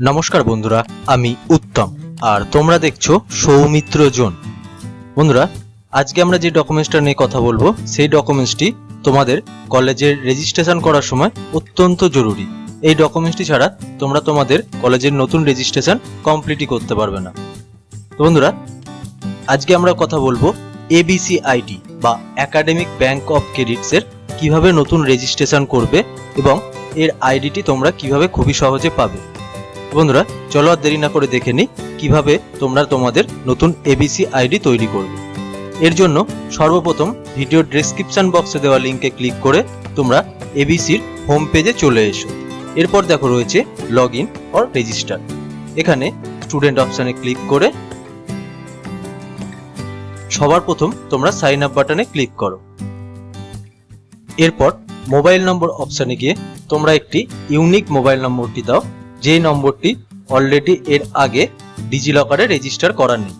নমস্কার বন্ধুরা, আমি উত্তম, আর তোমরা দেখছ সৌমিত্র জোন। বন্ধুরা, আজকে আমরা যে ডকুমেন্টসটা নিয়ে কথা বলব, সেই ডকুমেন্টসটি তোমাদের কলেজের রেজিস্ট্রেশন করার সময় অত্যন্ত জরুরি। এই ডকুমেন্টসটি ছাড়া তোমরা তোমাদের কলেজের নতুন রেজিস্ট্রেশন কমপ্লিটই করতে পারবে না। তো বন্ধুরা, আজকে আমরা কথা বলব এবিসি আইডি বা একাডেমিক ব্যাংক অফ ক্রেডিটসের কীভাবে নতুন রেজিস্ট্রেশন করবে এবং এর আইডিটি তোমরা কীভাবে খুবই সহজে পাবে। বন্ধুরা, চলো আর দেরি না করে দেখে নিই কীভাবে তোমরা তোমাদের নতুন এবিসি আইডি তৈরি করবে। এর জন্য সর্বপ্রথম ভিডিও ডেসক্রিপশন বক্সে দেওয়া লিঙ্কে ক্লিক করে তোমরা এবিসির হোম পেজে চলে এসো। এরপর দেখো রয়েছে লগ ইন অর রেজিস্টার এখানে স্টুডেন্ট অপশানে ক্লিক করে সবার প্রথম তোমরা সাইন আপ বাটনে ক্লিক করো। এরপর মোবাইল নম্বর অপশানে গিয়ে তোমরা একটি ইউনিক মোবাইল নম্বরটি দাও। যেই নম্বরটি অলরেডি এর আগে ডিজিলকারে রেজিস্টার করা নেই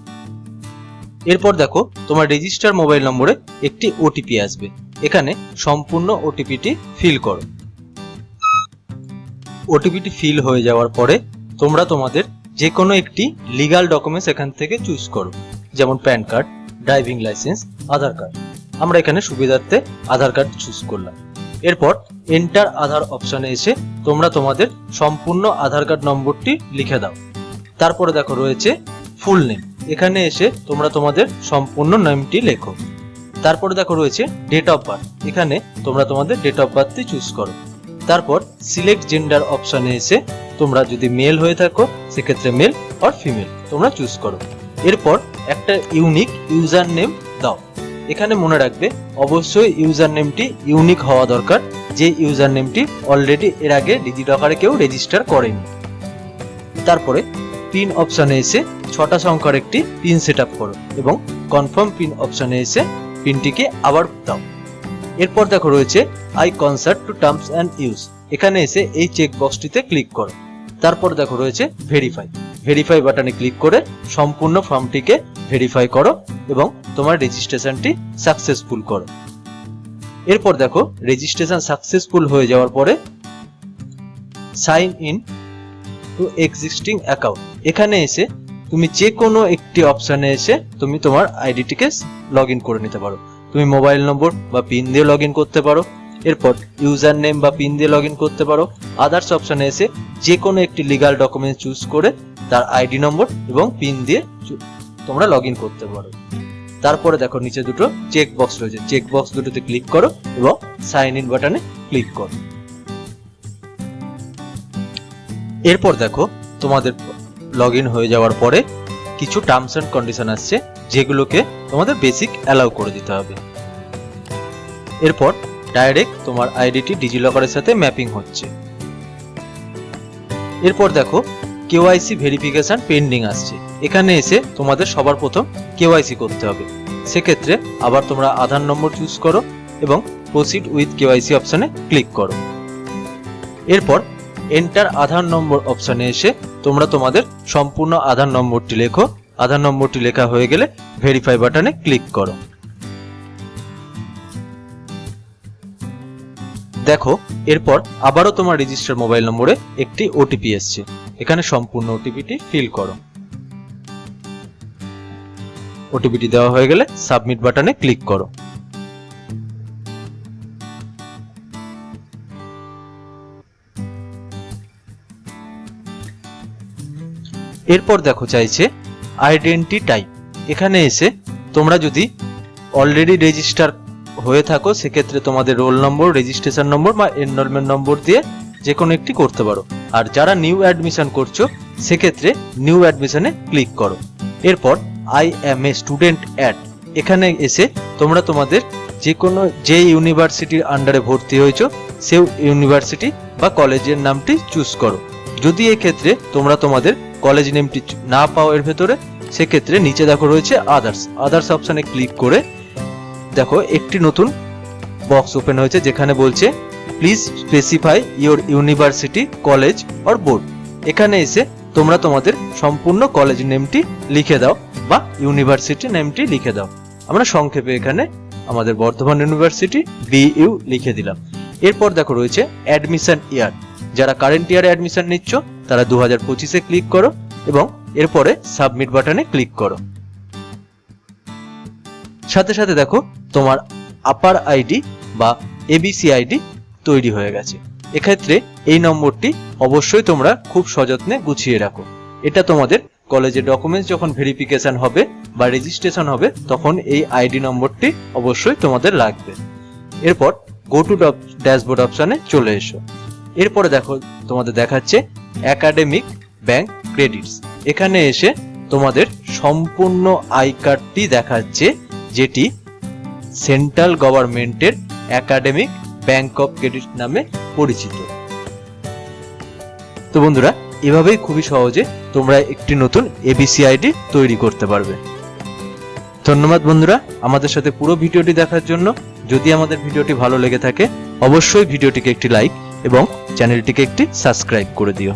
এরপর দেখো, তোমার রেজিস্টার মোবাইল নম্বরে একটি ওটিপি আসবে। এখানে সম্পূর্ণ ওটিপিটি ফিল করো। ওটিপিটি ফিল হয়ে যাওয়ার পরে তোমরা তোমাদের যে কোনো একটি লিগাল ডকুমেন্টস এখান থেকে চুজ করো। যেমন PAN card driving license Aadhaar card. আমরা এখানে সুবিধার্থে আধার কার্ড চুজ করলাম। এরপর এন্টার আধার অপশনে এসে তোমরা তোমাদের সম্পূর্ণ আধার কার্ড নম্বরটি লিখে দাও। তারপরে দেখো রয়েছে ফুল নেম এখানে এসে তোমরা তোমাদের সম্পূর্ণ নামটি লেখো। তারপরে দেখো রয়েছে ডেট অফ বার্থ এখানে তোমরা তোমাদের ডেট অফ বার্থটি চুজ করো। তারপর সিলেক্ট জেন্ডার অপশনে এসে তোমরা যদি মেল হয়ে থাকো, সেক্ষেত্রে মেল অর ফিমেল তোমরা চুজ করো। এরপর একটা ইউনিক ইউজার নেম এখানে মনে রাখবে, অবশ্যই ইউজার নেমটি ইউনিক হওয়া দরকার, যে ইউজার নেমটি অলরেডি এর আগে ডিজিলকারে কেউ রেজিস্টার করেনি। তারপরে পিন অপশানে এসে ছটা সংখ্যার একটি পিন সেট আপ করো এবং কনফার্ম পিন অপশানে এসে পিনটিকে আবার দাও। এরপর দেখো রয়েছে I consent to terms and use এখানে এসে এই চেক বক্সটিতে ক্লিক করো। তারপর দেখো রয়েছে ভেরিফাই ভেরিফাই বাটনে ক্লিক করে সম্পূর্ণ ফর্মটিকে ভেরিফাই করো এবং তোমার রেজিস্ট্রেশনটি সাকসেসফুল করো। এরপর দেখো রেজিস্ট্রেশন সাকসেসফুল হয়ে যাওয়ার পরে sign in to existing account এখানে এসে তুমি যে কোনো একটি অপশানে এসে তুমি তোমার আইডিটিকে লগ ইন করে নিতে পারো। তুমি মোবাইল নম্বর বা পিন দিয়ে লগ করতে পারো। এরপর ইউজার নেম বা পিন দিয়ে লগ করতে পারো। আদার্স অপশানে এসে যে কোনো একটি লিগাল ডকুমেন্ট চুজ করে তার আইডি নম্বর এবং পিন দিয়ে তোমরা লগ করতে পারো। তারপরে দেখো নিচে দুটো চেক বক্স রয়েছে। চেক বক্স দুটোতে ক্লিক করো এবং সাইন ইন বাটনে ক্লিক করো। এরপর দেখো তোমাদের লগ হয়ে যাওয়ার পরে কিছু টার্মস অ্যান্ড কন্ডিশন আসছে যেগুলোকে তোমাদের বেসিক অ্যালাউ করে দিতে হবে। এরপর ডাইরেক্ট তোমার আইডিটি ডিজিলকারের সাথে ম্যাপিং হচ্ছে। এরপর দেখো কেওয়াইসি ভেরিফিকেশন পেন্ডিং আসছে। এখানে এসে তোমাদের সবার প্রথম কেওয়াইসি করতে হবে। সেক্ষেত্রে আবার তোমরা আধার নম্বর চুজ করো এবং প্রসিড উইথ কেওয়াইসি অপশনে ক্লিক করো। এরপর এন্টার আধার নম্বর অপশনে এসে তোমরা তোমাদের সম্পূর্ণ আধার নম্বরটি লেখো। আধার নম্বরটি লেখা হয়ে গেলে ভেরিফাই বাটনে ক্লিক করো। দেখো, এরপর আবারও তোমার রেজিস্টার মোবাইল নম্বরে একটি ওটিপি এসছে। এখানে সম্পূর্ণ ওটিপিটি ফিল করো। ওটিপিটি দেওয়া হয়ে গেলে সাবমিট বাটনে ক্লিক করো। এরপর দেখো চাইছে আইডেন্টি টাইপ এখানে এসে তোমরা যদি অলরেডি রেজিস্টার হয়ে থাকো, সেক্ষেত্রে তোমাদের রোল নম্বর রেজিস্ট্রেশন নম্বর বা এনরোলমেন্ট নম্বর দিয়ে যে কোনো একটি করতে পারো। আর যারা নিউ অ্যাডমিশন করছ, সেক্ষেত্রে নিউ অ্যাডমিশনে ক্লিক করো। এরপর I am a student add এখানে এসে তোমরা তোমাদের যে কোনো যে ইউনিভার্সিটির আন্ডারে ভর্তি হয়েছো, সেই ইউনিভার্সিটি বা কলেজের নামটি চুজ করো। যদি এক্ষেত্রে তোমরা তোমাদের কলেজ নেমটি না পাও এর ভেতরে, সেক্ষেত্রে নিচে দেখো রয়েছে আদার্স আদার্স অপশানে ক্লিক করে দেখো, একটি নতুন বক্স ওপেন হয়েছে, যেখানে বলছে please specify your university college or board এখানে এসে তোমরা তোমাদের সম্পূর্ণ কলেজ নেমটি লিখে দাও বা ইউনিভার্সিটি নেমটি লিখে দাও। আমরা সংক্ষেপে এখানে আমাদের বর্ধমান ইউনিভার্সিটি বিইউ লিখে দিলাম। এরপর দেখো রয়েছে অ্যাডমিশন ইয়ার যারা কারেন্ট ইয়ারে অ্যাডমিশন নিচ্ছ, তারা দু হাজার পঁচিশে ক্লিক করো এবং এরপরে সাবমিট বাটনে ক্লিক করো। সাথে সাথে দেখো তোমার আপার আইডি বা এবিসি আইডি তৈরি হয়ে গেছে। এক্ষেত্রে এই নম্বরটি অবশ্যই তোমরা খুব সযত্নে গুছিয়ে রাখো। এটা তোমাদের কলেজে ডকুমেন্টস যখন ভেরিফিকেশন হবে বা রেজিস্ট্রেশন হবে, তখন এই আইডি নম্বরটি অবশ্যই তোমাদের লাগবে। এরপর গো টু ড্যাশবোর্ড অপশানে চলে এসো। এরপরে দেখো, তোমাদের দেখাচ্ছে একাডেমিক ব্যাংক ক্রেডিটস এখানে এসে তোমাদের সম্পূর্ণ আই কার্ডটি দেখাচ্ছে, যেটি সেন্ট্রাল গভর্নমেন্টের একাডেমিক ব্যাংক অফ ক্রেডিট নামে পরিচিত। তো বন্ধুরা, এভাবেই খুবই সহজে তোমরা একটি নতুন এবিসি আইডি তৈরি করতে পারবে। ধন্যবাদ বন্ধুরা আমাদের সাথে পুরো ভিডিওটি দেখার জন্য। যদি আমাদের ভিডিওটি ভালো লেগে থাকে, অবশ্যই ভিডিওটিকে একটি লাইক এবং চ্যানেলটিকে একটি সাবস্ক্রাইব করে দিও।